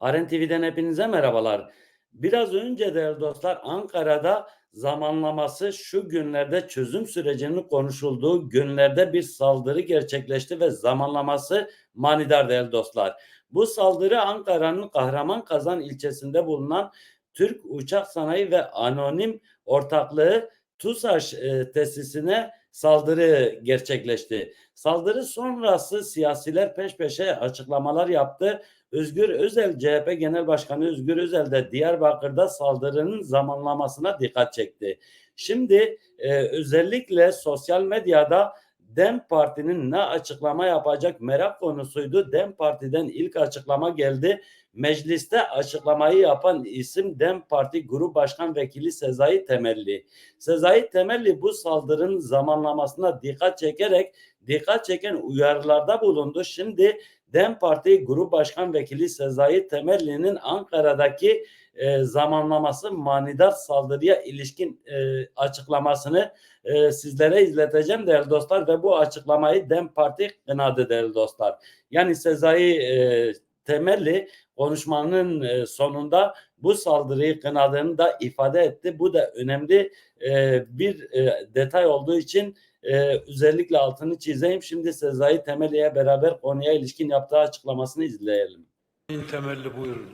Aren TV'den hepinize merhabalar. Biraz önce değerli dostlar Ankara'da zamanlaması şu günlerde çözüm sürecinin konuşulduğu günlerde bir saldırı gerçekleşti ve zamanlaması manidar değerli dostlar. Bu saldırı Ankara'nın Kahraman ilçesinde bulunan Türk Uçak Sanayi ve Anonim Ortaklığı TUSAŞ e, tesisine saldırı gerçekleşti. Saldırı sonrası siyasiler peş peşe açıklamalar yaptı. Özgür Özel CHP Genel Başkanı Özgür Özel de Diyarbakır'da saldırının zamanlamasına dikkat çekti. Şimdi e, özellikle sosyal medyada Dem Parti'nin ne açıklama yapacak merak konusuydu. Dem Parti'den ilk açıklama geldi. Mecliste açıklamayı yapan isim Dem Parti Grup Başkan Vekili Sezai Temelli. Sezai Temelli bu saldırının zamanlamasına dikkat çekerek dikkat çeken uyarılarda bulundu. Şimdi Dem Parti Grup Başkan Vekili Sezai Temelli'nin Ankara'daki e, zamanlaması manidar saldırıya ilişkin e, açıklamasını e, sizlere izleteceğim değerli dostlar ve bu açıklamayı Dem Parti kınadı değerli dostlar. Yani Sezai e, Temelli konuşmanın e, sonunda bu saldırıyı kınadığını da ifade etti. Bu da önemli e, bir e, detay olduğu için e, özellikle altını çizeyim. Şimdi Sezai Temelli'ye beraber konuya ilişkin yaptığı açıklamasını izleyelim. temelli buyurun.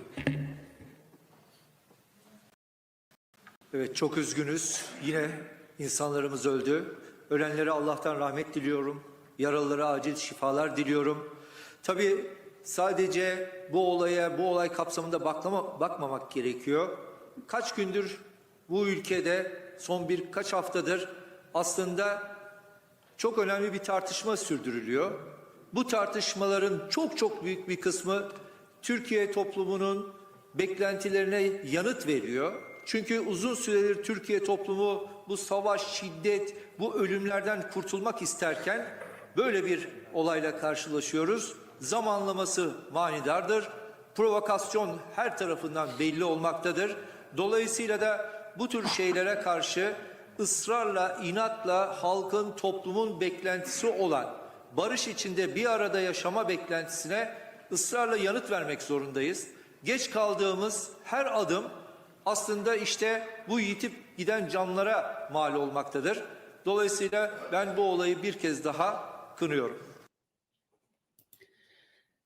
Evet çok üzgünüz. Yine insanlarımız öldü. Ölenlere Allah'tan rahmet diliyorum. Yaralılara acil şifalar diliyorum. Tabii sadece bu olaya, bu olay kapsamında baklama, bakmamak gerekiyor. Kaç gündür bu ülkede son birkaç haftadır aslında çok önemli bir tartışma sürdürülüyor. Bu tartışmaların çok çok büyük bir kısmı Türkiye toplumunun beklentilerine yanıt veriyor. Çünkü uzun süredir Türkiye toplumu bu savaş, şiddet, bu ölümlerden kurtulmak isterken böyle bir olayla karşılaşıyoruz. Zamanlaması manidardır. Provokasyon her tarafından belli olmaktadır. Dolayısıyla da bu tür şeylere karşı ısrarla, inatla halkın, toplumun beklentisi olan barış içinde bir arada yaşama beklentisine ısrarla yanıt vermek zorundayız. Geç kaldığımız her adım aslında işte bu yitip giden canlara mal olmaktadır. Dolayısıyla ben bu olayı bir kez daha kınıyorum.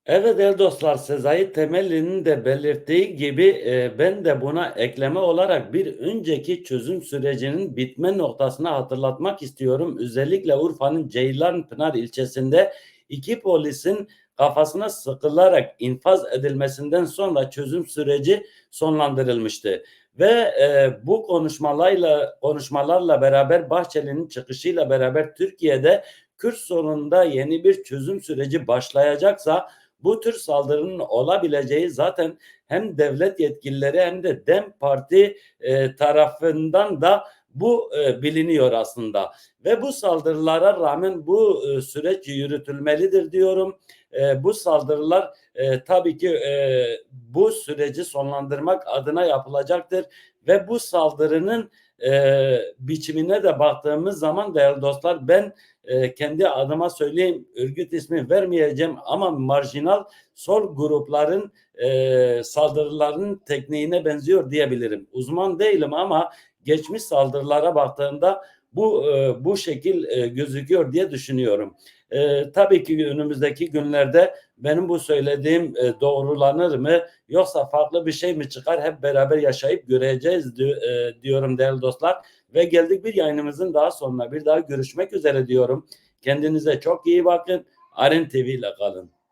Evet değerli dostlar Sezai Temelli'nin de belirttiği gibi e, ben de buna ekleme olarak bir önceki çözüm sürecinin bitme noktasına hatırlatmak istiyorum. Özellikle Urfa'nın Ceylanpınar ilçesinde iki polisin kafasına sıkılarak infaz edilmesinden sonra çözüm süreci sonlandırılmıştı. Ve e, bu konuşmalarla konuşmalarla beraber Bahçeli'nin çıkışıyla beraber Türkiye'de Kürt sorununda yeni bir çözüm süreci başlayacaksa bu tür saldırının olabileceği zaten hem devlet yetkilileri hem de Dem Parti e, tarafından da bu e, biliniyor aslında ve bu saldırılara rağmen bu e, süreç yürütülmelidir diyorum. E, bu saldırılar e, tabii ki e, bu süreci sonlandırmak adına yapılacaktır ve bu saldırının e, biçimine de baktığımız zaman değerli dostlar ben e, kendi adıma söyleyeyim örgüt ismi vermeyeceğim ama marjinal sol grupların e, saldırılarının tekniğine benziyor diyebilirim. Uzman değilim ama geçmiş saldırılara baktığımda bu e, bu şekil e, gözüküyor diye düşünüyorum. E, tabii ki önümüzdeki günlerde benim bu söylediğim e, doğrulanır mı yoksa farklı bir şey mi çıkar hep beraber yaşayıp göreceğiz di, e, diyorum değerli dostlar. Ve geldik bir yayınımızın daha sonuna bir daha görüşmek üzere diyorum. Kendinize çok iyi bakın. Aren TV ile kalın.